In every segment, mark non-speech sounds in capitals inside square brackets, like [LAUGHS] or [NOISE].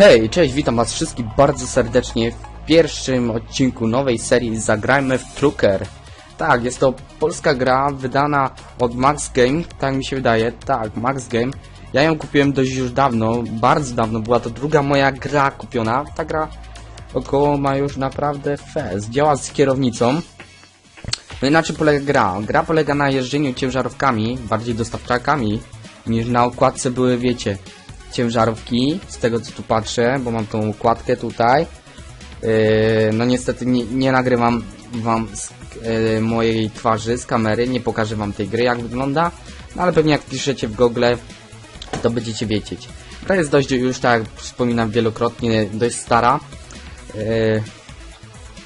Hej, cześć, witam was wszystkich bardzo serdecznie w pierwszym odcinku nowej serii Zagrajmy w Trucker. Tak, jest to polska gra wydana od Max Game, tak mi się wydaje, tak, Max Game. Ja ją kupiłem dość już dawno, bardzo dawno, była to druga moja gra kupiona. Ta gra około ma już naprawdę fez, działa z kierownicą. No i na czym polega gra? Gra polega na jeżdżeniu ciężarówkami, bardziej dostawczakami, niż na okładce były, wiecie, ciężarówki, z tego co tu patrzę, bo mam tą układkę tutaj. Yy, no niestety nie, nie nagrywam wam z yy, mojej twarzy z kamery, nie pokażę wam tej gry jak wygląda, no ale pewnie jak piszecie w Google, to będziecie wiedzieć. Gra jest dość już, tak jak wspominam wielokrotnie, dość stara. Yy,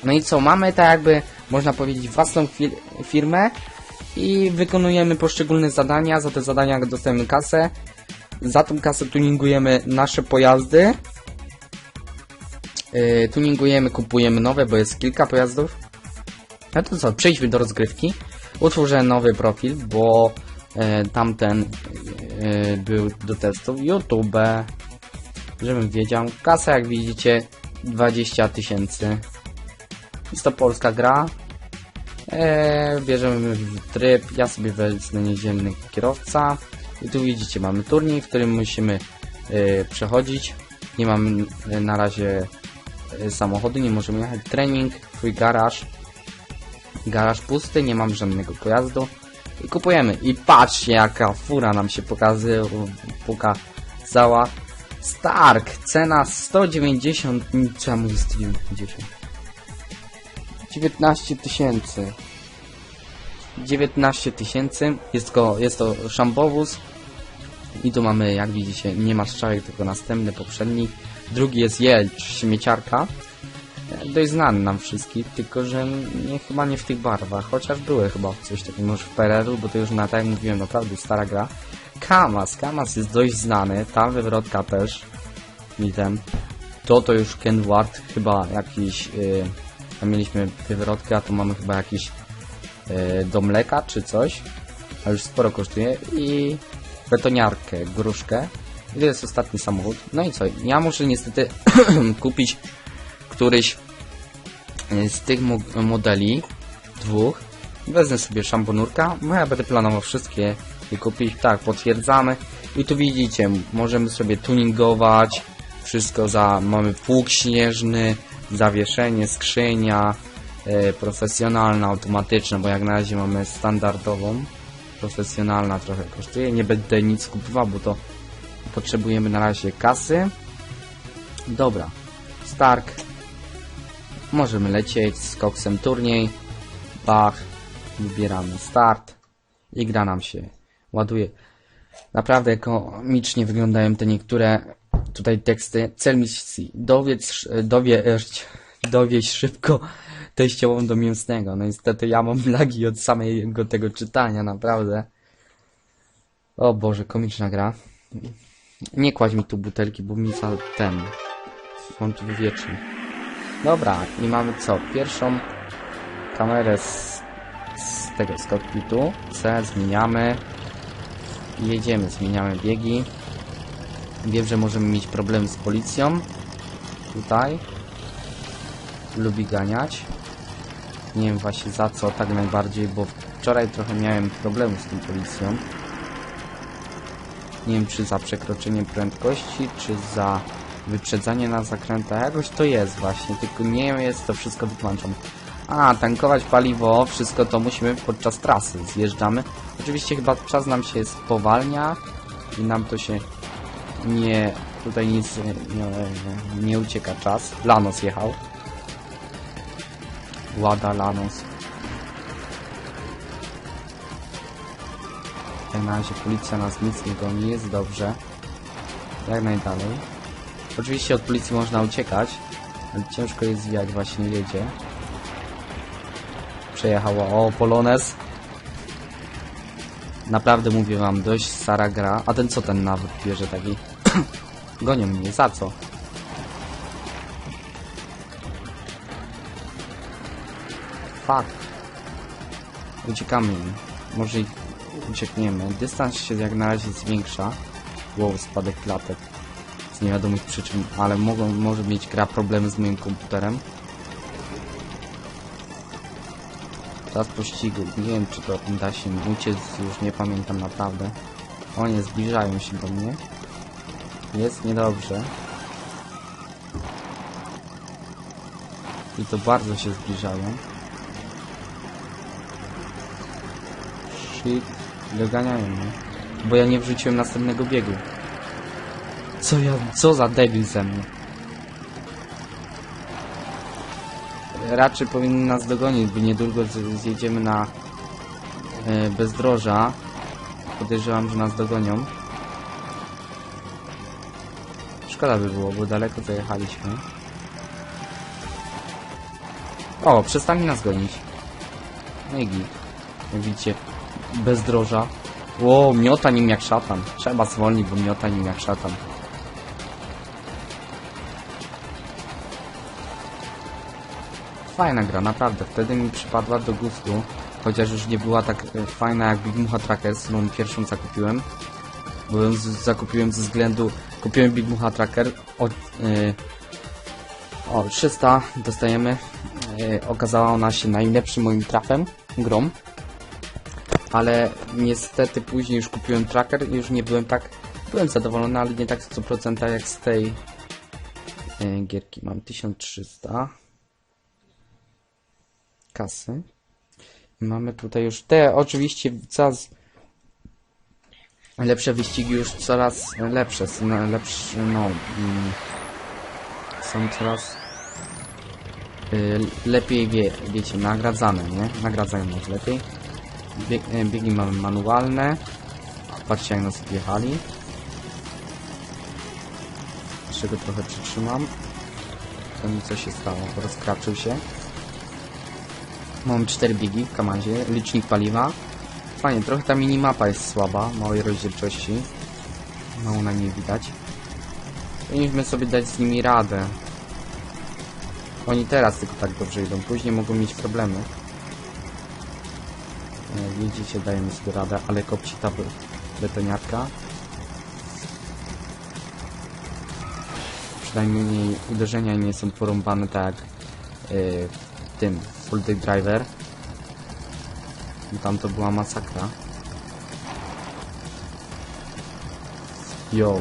no i co, mamy tak jakby, można powiedzieć, własną fir firmę i wykonujemy poszczególne zadania, za te zadania dostajemy kasę. Za tą kasę tuningujemy nasze pojazdy. Yy, tuningujemy, kupujemy nowe, bo jest kilka pojazdów. No to co, przejdźmy do rozgrywki. Utworzę nowy profil, bo e, tamten e, był do testów. YouTube, żebym wiedział. Kasa, jak widzicie, 20 tysięcy. Jest to polska gra. E, bierzemy w tryb. Ja sobie wezmę niedzielny kierowca. I tu widzicie, mamy turniej, w którym musimy e, przechodzić. Nie mam e, na razie e, samochodu, nie możemy jechać. Trening, twój garaż. Garaż pusty, nie mam żadnego pojazdu. I kupujemy. I patrzcie, jaka fura nam się pokazała. Stark, cena 190, trzeba mówić 190. 19 tysięcy. 19 tysięcy. Jest, go, jest to szambowóz. I tu mamy, jak widzicie, nie ma strzałek, tylko następny, poprzedni. Drugi jest Jelcz, śmieciarka. E, Dość znany nam wszystkich, tylko że nie, chyba nie w tych barwach, chociaż były chyba coś takiego może w PRL-u, bo to już na tak jak mówiłem, naprawdę stara gra. Kamas, Kamas jest dość znany, ta wywrotka też. Witem. To to już Kenward, chyba jakiś... Yy, tam mieliśmy wywrotkę, a tu mamy chyba jakiś yy, do mleka czy coś. A już sporo kosztuje. I betoniarkę, gruszkę. I to jest ostatni samochód. No i co? Ja muszę niestety [CLEARS THROAT] kupić któryś y, z tych mo modeli, dwóch. Wezmę sobie szambonurka. No ja będę planował wszystkie je kupić. Tak, potwierdzamy. I tu widzicie, możemy sobie tuningować. Wszystko za... Mamy pług śnieżny, zawieszenie, skrzynia, e, profesjonalna, automatyczna, bo jak na razie mamy standardową. Profesjonalna trochę kosztuje. Nie będę nic kupował, bo to potrzebujemy na razie kasy. Dobra. Stark. Możemy lecieć z koksem turniej. Bach. Wybieramy start. I gra nam się ładuje. Naprawdę komicznie wyglądają te niektóre tutaj teksty. Cel misji. Dowiedz, dowieść, dowieść szybko teściową do mięsnego. No niestety ja mam lagi od samego tego czytania, naprawdę. O Boże, komiczna gra. Nie kładź mi tu butelki, bo mi za ten... On tu wywieczy. Dobra, i mamy co? Pierwszą kamerę z, z tego, z. C, zmieniamy. Jedziemy, zmieniamy biegi. Wiem, że możemy mieć problem z policją. Tutaj. Lubi ganiać. Nie wiem właśnie za co tak najbardziej, bo wczoraj trochę miałem problemu z tą policją. Nie wiem czy za przekroczenie prędkości, czy za wyprzedzanie na zakrętach. Jakoś to jest właśnie, tylko nie jest to wszystko wytłumaczone. A, tankować paliwo, wszystko to musimy podczas trasy. Zjeżdżamy. Oczywiście chyba czas nam się spowalnia i nam to się nie... Tutaj nic nie, nie ucieka czas. Lanos jechał. Łada Lanos. Jak na razie policja nas nic nie goni, jest dobrze. Jak najdalej. Oczywiście od policji można uciekać, ale ciężko jest zwijać, właśnie jedzie. Przejechała, o, Polones. Naprawdę mówię wam, dość stara gra. A ten co ten nawet bierze taki? [CLEARS THROAT] Gonią mnie, za co? Fuck. Uciekamy im. Może i uciekniemy. Dystans się jak na razie zwiększa. Wow, spadek klatek. nie wiadomych przyczyn, ale mogą, może mieć gra problemy z moim komputerem. Czas pościgu. Nie wiem, czy to da się uciec, już nie pamiętam naprawdę. O nie, zbliżają się do mnie. Jest niedobrze. I to bardzo się zbliżają. Shit. Doganiają mnie. Bo ja nie wrzuciłem następnego biegu. Co ja, co za debil ze mnie. Raczej powinien nas dogonić, bo niedługo zjedziemy na e, bezdroża. Podejrzewam, że nas dogonią. Szkoda by było, bo daleko zajechaliśmy. O, przestali nas gonić. No i git. Jak widzicie, bezdroża. Ło, miota nim jak szatan. Trzeba zwolnić, bo miota nim jak szatan. Fajna gra, naprawdę. Wtedy mi przypadła do gustu. Chociaż już nie była tak e, fajna jak Big Mucha Trackers, którą pierwszą zakupiłem. Bo ją zakupiłem ze względu... Kupiłem Big Mucha Tracker od... e, o, 300 dostajemy. E, okazała ona się najlepszym moim trafem, grą. Ale niestety później już kupiłem tracker i już nie byłem tak... Byłem zadowolony, ale nie tak w 100% jak z tej e, gierki. Mam 1300 kasy. Mamy tutaj już te, oczywiście coraz lepsze wyścigi już coraz lepsze, lepsze, no, mm, są coraz y, lepiej, wie, wiecie, nagradzane, nie? Nagradzają nas lepiej. E, biegi mamy manualne. Patrzcie jak nas odjechali. Jeszcze go trochę przytrzymam. To mi co się stało, rozkraczył się. Mam 4 biegi w kamandzie, licznik paliwa. Fajnie, trochę ta minimapa jest słaba, małej rozdzielczości. Mało na niej widać. Powinniśmy sobie dać z nimi radę. Oni teraz tylko tak dobrze idą, później mogą mieć problemy. Widzicie, dajemy sobie radę, ale kopci ta be- betoniarka. Przynajmniej uderzenia nie są porąbane tak jak yy, tym Full Driver. I Tam to była masakra. Yo.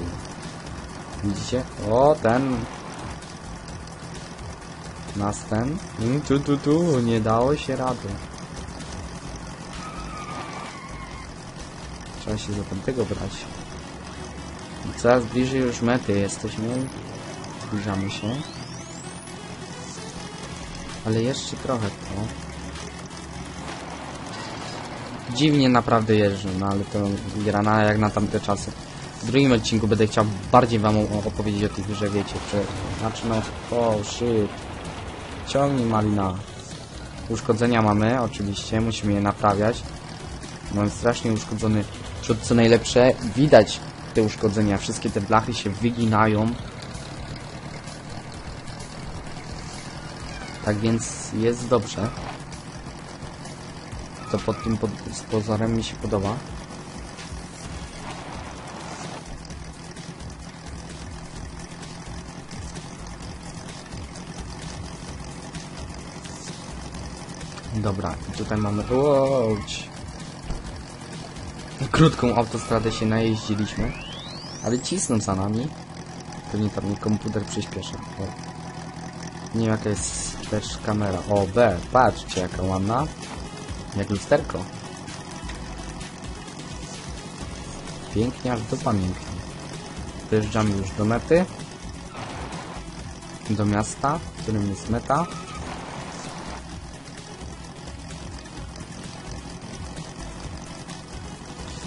Widzicie? O, ten. Nas ten. Mm, Tu, tu, tu. Nie dało się rady. Się za tamtego brać. I Coraz bliżej już mety jesteśmy. Zbliżamy się. Ale jeszcze trochę to. Dziwnie naprawdę jeżdżę, no ale to grana jak na tamte czasy. W drugim odcinku będę chciał bardziej wam opowiedzieć o tej grze, wiecie, że... Znaczy no, o shit. Ciągnij malina. Uszkodzenia mamy, oczywiście, musimy je naprawiać. Mam strasznie uszkodzony przód, co najlepsze, widać te uszkodzenia, wszystkie te blachy się wyginają. Tak więc jest dobrze. To pod tym pod, z pozorem mi się podoba. Dobra, tutaj mamy... Łódź. Krótką autostradę się najeździliśmy, ale cisną za nami. Pewnie tam mi komputer przyspieszy. O. Nie wiem jaka jest też kamera. O, B, patrzcie jaka ładna. Jak lusterko. Pięknie, aż do pamięci. Dojeżdżamy już do mety. Do miasta, w którym jest meta.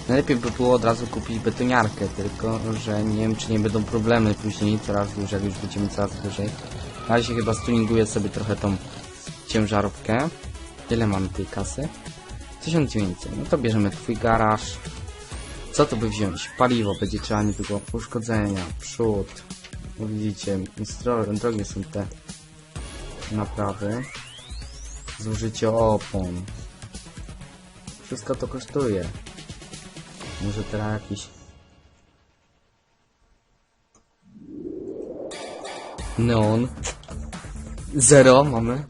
Najlepiej by było od razu kupić betoniarkę, tylko że nie wiem czy nie będą problemy później coraz dłużej, jak już będziemy coraz wyżej. Na razie chyba stuninguję sobie trochę tą ciężarówkę. Ile mamy tej kasy? 1900. No to bierzemy twój garaż. Co to by wziąć? Paliwo będzie trzeba niedługo. Uszkodzenia, przód. No widzicie, drogie są te naprawy. Zużycie opon. Wszystko to kosztuje. Może teraz jakiś Neon. Zero mamy.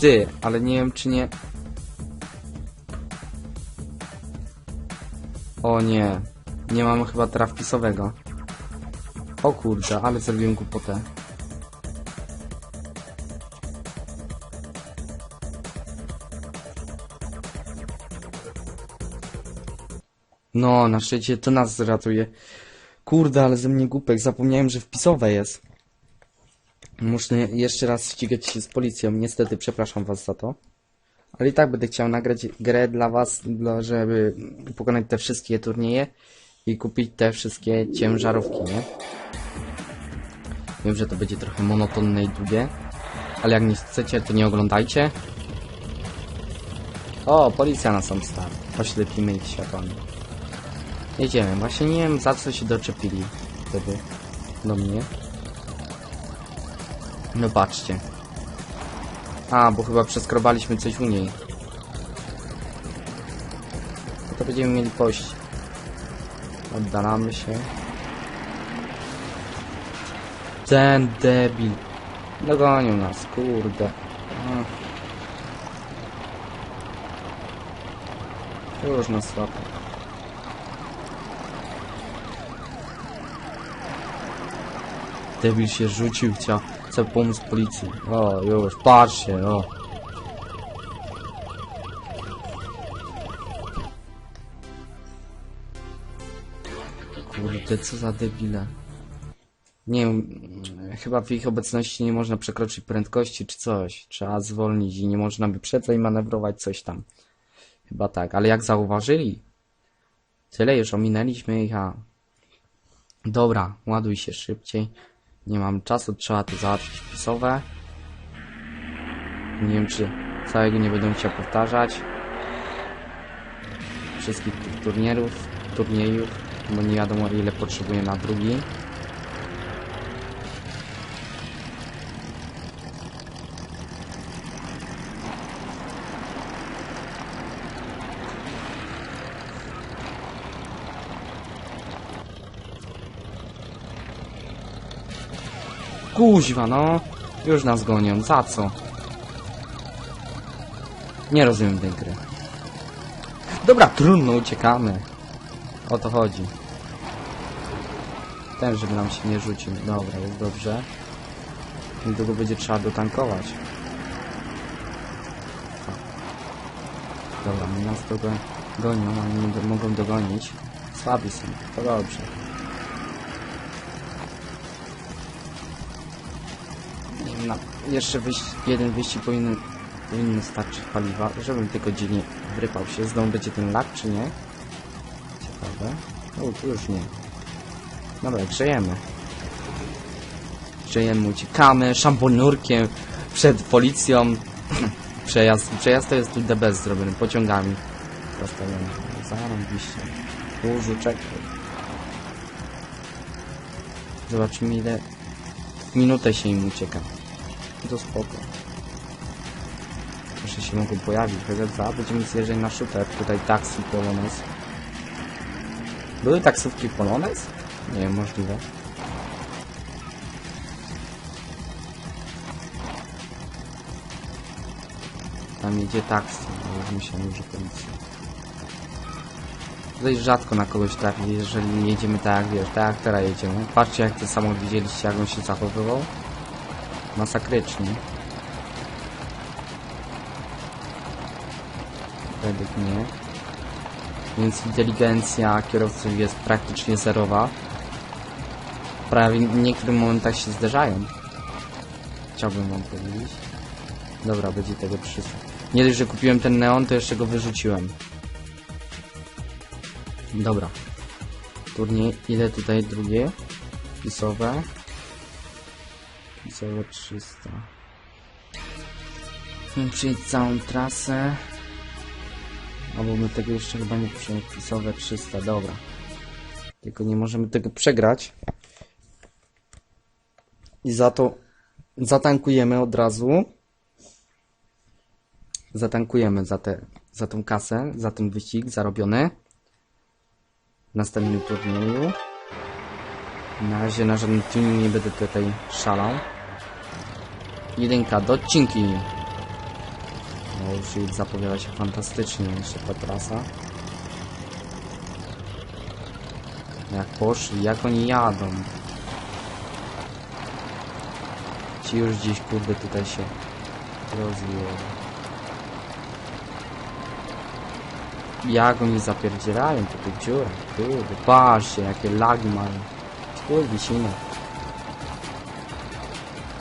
Ty, ale nie wiem czy nie... O nie. Nie mamy chyba trafpisowego. O kurde, ale zrobiłem głupotę. No, na szczęście to nas zratuje. Kurde, ale ze mnie głupek. Zapomniałem, że wpisowe jest. Muszę jeszcze raz ścigać się z policją. Niestety, przepraszam was za to. Ale i tak będę chciał nagrać grę dla was, dla, żeby pokonać te wszystkie turnieje i kupić te wszystkie ciężarówki, nie? Wiem, że to będzie trochę monotonne i długie, ale jak nie chcecie, to nie oglądajcie. O, policja na sam start. Oślepimy ich światłami. Jedziemy. Właśnie nie wiem, za co się doczepili wtedy do mnie. No patrzcie. A, bo chyba przeskrobaliśmy coś u niej. To będziemy mieli kość. Oddalamy się. Ten debil. Dogonił nas, kurde. Już nas łapał. Debil się rzucił, chciał, chciał pomóc policji. O, już, patrzcie, o. Kurde, co za debile. Nie wiem, chyba w ich obecności nie można przekroczyć prędkości czy coś. Trzeba zwolnić i nie można wyprzedzać i manewrować coś tam. Chyba tak, ale jak zauważyli? Tyle już ominęliśmy ich, a... Dobra, ładuj się szybciej. Nie mam czasu, trzeba to załatwić wpisowe. Nie wiem, czy całego nie będę chciał powtarzać. Wszystkich tych turnierów, turniejów, bo nie wiadomo ile potrzebuję na drugi. Kuźwa, no. Już nas gonią. Za co? Nie rozumiem tej gry. Dobra, trudno, uciekamy. O to chodzi. Ten, żeby nam się nie rzucił. Dobra, jest dobrze. Niedługo będzie trzeba dotankować. Dobra, my nas dogo gonią, ale nie mogą dogonić. Słabi są, to dobrze. No, jeszcze jeden wyścig powinien, powinno starczyć paliwa, żebym tylko dziwnie wrypał się. Będzie ten lak, czy nie? Ciekawe. O, tu już nie. Dobra, grzejemy. Grzejemy, uciekamy, szamponurkiem przed policją. [CLEARS THROAT] przejazd, przejazd to jest tu DBS zrobiony, pociągami. Postawiony. Zarąbiście. Dużo czekaj. Zobaczymy ile minutę się im ucieka. To spoko. Jeszcze się mogą pojawić. PZ2 będziemy zjeżdżać na shooter. Tutaj taksi Polones. Były taksówki Polones? Nie wiem, możliwe. Tam jedzie taksi. Już myślałem, że policja. Tutaj rzadko na kogoś trafi, jeżeli jedziemy tak wiesz, tak jak teraz jedziemy. Patrzcie jak ten samochód widzieliście, jak on się zachowywał. Masakrycznie. Według mnie. Więc inteligencja kierowców jest praktycznie zerowa. Prawie w niektórych momentach się zderzają. Chciałbym wam powiedzieć. Dobra, będzie tego 300. Nie dość, że kupiłem ten neon, to jeszcze go wyrzuciłem. Dobra. Turniej, ile tutaj drugie? Pisowe. Pisowe 300. Musimy przejść całą trasę. Albo my tego jeszcze chyba nie przejść. Pisowe 300, dobra. Tylko nie możemy tego przegrać. I za to zatankujemy od razu. Zatankujemy za, te, za tą kasę, za ten wyścig zarobiony w następnym turnieju. Na razie na żadnym tuning nie będę tutaj szalał. Jedynka do odcinki. No już zapowiada się fantastycznie jeszcze ta trasa. Jak poszli, jak oni jadą. Ci już gdzieś kurde tutaj się rozwijają. Jak oni zapierdzielają po tych dziurach, kurde, patrzcie jakie lagi mają. Kurde, sine.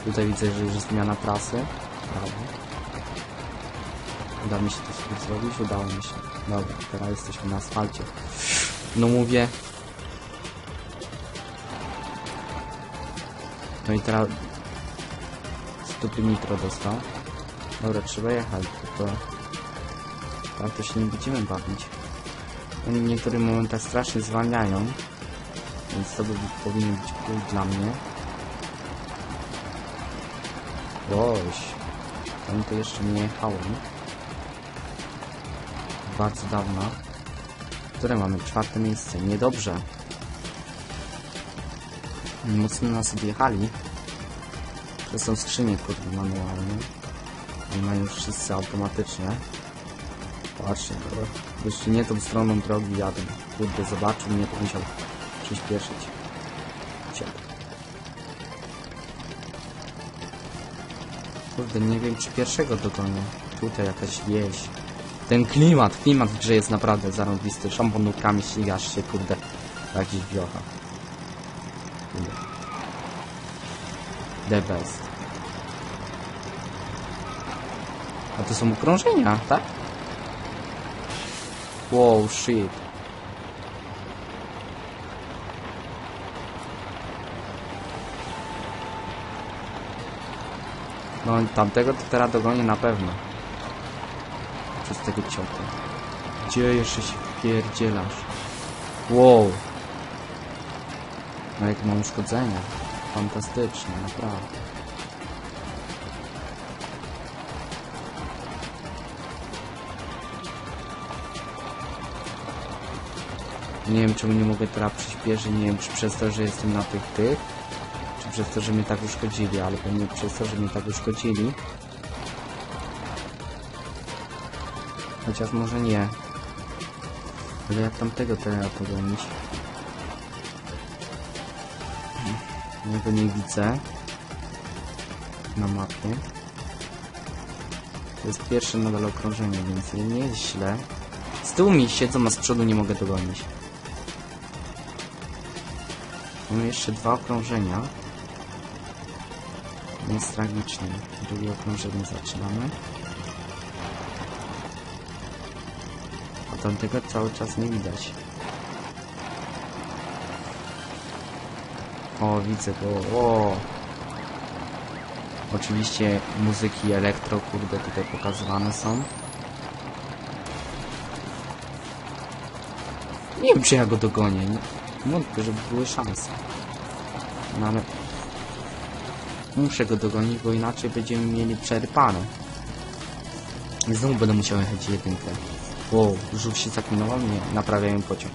Tutaj widzę, że już jest zmiana trasy. Brawo. Uda mi się to sobie zrobić? Udało mi się. Dobra, teraz jesteśmy na asfalcie. No mówię. No i teraz... Stupy nitro dostał. Dobra, trzeba jechać, tylko... Tak to się nie będziemy bawić. Oni w niektórych momentach strasznie zwalniają. Więc to by powinien być dla mnie. Łoś. Tam to jeszcze nie jechałem. Bardzo dawno. Które mamy? Czwarte miejsce. Niedobrze. Mocno nas odjechali. To są skrzynie, kurde, manualne. Oni mają już wszyscy automatyczne. Patrzcie, jeszcze nie tą stroną drogi jadę. Kurde, zobaczył mnie, to musiał przyspieszyć. Nie wiem czy pierwszego dogonię. Tutaj jakaś wieś. Ten klimat, klimat w grze jest naprawdę zarąbisty. Szamponówkami ścigasz się, kurde, w jakichś wiochach. The best. A to są okrążenia, tak? Wow, shit. No tamtego to teraz dogonię na pewno. Przez tego ciotę. Gdzie jeszcze się wpierdzielasz? Wow. No jak mam uszkodzenia. Fantastycznie, naprawdę. Nie wiem czemu nie mogę teraz przyspieszyć, nie wiem czy przez to, że jestem na tych tych, przez to, że mnie tak uszkodzili, ale pewnie przez to, że mnie tak uszkodzili. Chociaż może nie. Ale jak tamtego teraz pogonić? Ja go nie widzę. Na mapie. To jest pierwsze nadal okrążenie, więc nie jest źle. Z tyłu mi siedzą, a z przodu nie mogę dogonić. Mamy jeszcze dwa okrążenia. Jest tragicznie. Drugie okrążenie zaczynamy. A tamtego cały czas nie widać. O, widzę go. O! Oczywiście muzyki elektro, kurde, tutaj pokazywane są. Nie wiem, czy ja go dogonię. Wątpię, żeby były szanse. No ale... Muszę go dogonić, bo inaczej będziemy mieli przerypane. I Znowu będę musiał jechać jedynkę. Wow, żółw się zaklinował? Nie, naprawiają pociąg.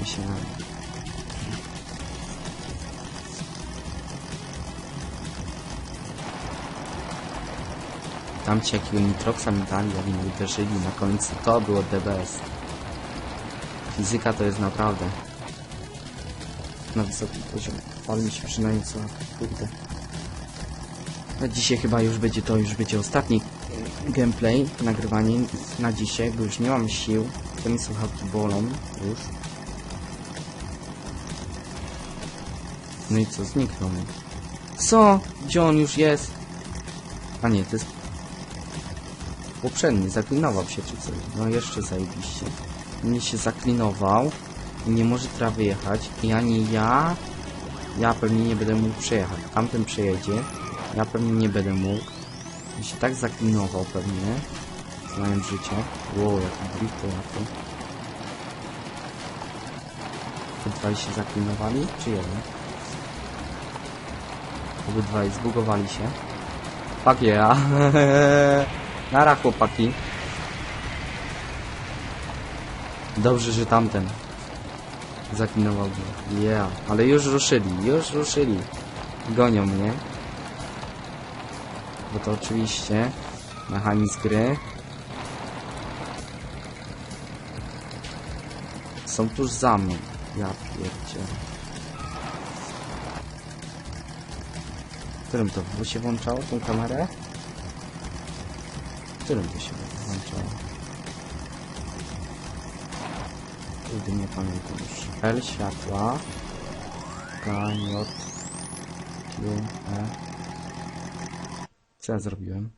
Myślałem. Tam ci jakiego nitroxa mi dali, jak mnie uderzyli na końcu. To było best. Fizyka to jest naprawdę na wysokim poziomie. Ale mi się przynajmniej co, kurde. A dzisiaj chyba już będzie to, już będzie ostatni gameplay, nagrywanie na dzisiaj, bo już nie mam sił. To mi słuchawki bolą już. No i co, zniknął mi. Co? Gdzie on już jest? A nie, to jest poprzedni, zaklinował się czy coś. No jeszcze zajebiście. Nie się zaklinował nie może teraz wyjechać i ani ja, ja pewnie nie będę mógł przejechać. Tamten przejedzie, ja pewnie nie będę mógł. I się tak zaklinował pewnie, znając życie. Wow, jaki drift to łatwo. Obydwaj się zaklinowali, czy jeden? Obydwaj zbugowali się. Fuck yeah. [LAUGHS] Nara chłopaki. Dobrze, że tamten zaklinował go. Yeah, ale już ruszyli, już ruszyli. Gonią mnie. Bo to oczywiście mechanizm gry. Są tuż za mną. Ja pierdzie. Którym to w się włączało, tą kamerę? Którym to się włączało? Nigdy nie pamiętam już. L światła. K, J, Q, E. Co ja zrobiłem?